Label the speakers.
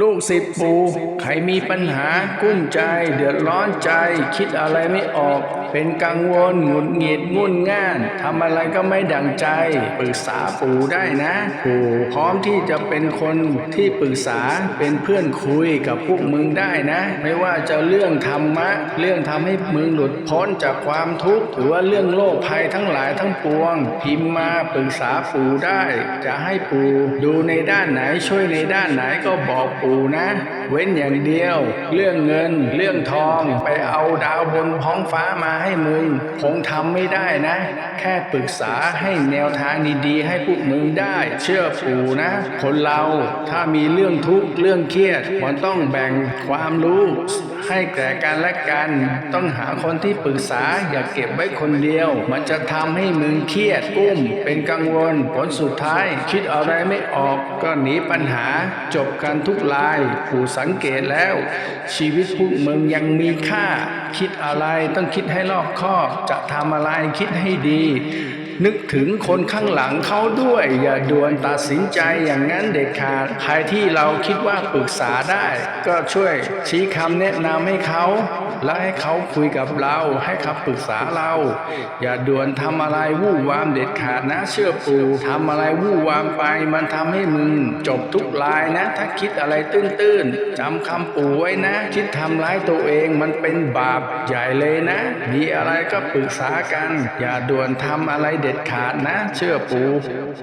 Speaker 1: ลูกศิษย์ปู่ใครมีปัญหากุ้มใจ เดือดร้อนใจ คิดอะไรไม่ออก เป็นกังวลหงุดหงิดงุ่นง่านทำอะไรก็ไม่ดังใจ ปรึกษาปู่ได้นะ ปู่พร้อมที่จะเป็นคนที่ปรึกษาเป็นเพื่อนคุยกับพวกมึงได้นะ ไม่ว่าจะเรื่องธรรมะ เรื่องทำให้มึงหลุดพ้นจากความทุกข์หรือว่าเรื่องโรคภัยทั้งหลายทั้งปวง พิมพ์มาปรึกษาปู่ได้ จะให้ปู่ดูในด้านไหนช่วยในด้านไหนก็บอกปู่นะ เว้นอย่างเดียว เรื่องเงิน เรื่องทอง ไปเอาดาวบนท้องฟ้ามาให้มึง คงทำไม่ได้นะ แค่ปรึกษาให้แนวทางดีๆ ให้พวกมึงได้ เชื่อปู่นะ คนเราถ้ามีเรื่องทุกข์เรื่องเครียดมันต้องแบ่งความรู้ให้แก่กันและกัน ต้องหาคนที่ปรึกษาอย่าเก็บไว้คนเดียว มันจะทำให้มึงเครียดกุ้ม เป็นกังวล ผลสุดท้าย คิดอะไรไม่ออกก็หนีปัญหา จบกันทุกลายผู้สังเกตแล้ว ชีวิตพวกมึงยังมีค่า คิดอะไรต้องคิดให้รอบคอบจะทำอะไรคิดให้ดี นึกถึงคนข้างหลังเขาด้วย อย่าด่วนตัดสินใจอย่างนั้นเด็ดขาดใครที่เราคิดว่าปรึกษาได้ ก็ช่วยชี้คำแนะนำให้เขา และให้เขาคุยกับเราให้คำปรึกษาเรา อย่าด่วนทำอะไรวู่วามเด็ดขาดนะเชื่อปู่ทำอะไรวู่วามไป มันทำให้มึง จบทุกลายนะ ถ้าคิดอะไรตื้นๆจำคำปู่ไว้นะ คิดทำร้ายตัวเองมันเป็นบาปใหญ่เลยนะ มีอะไรก็ปรึกษากัน อย่าด่วนทำอะไรเด็ดขาดนะ เชื่อปู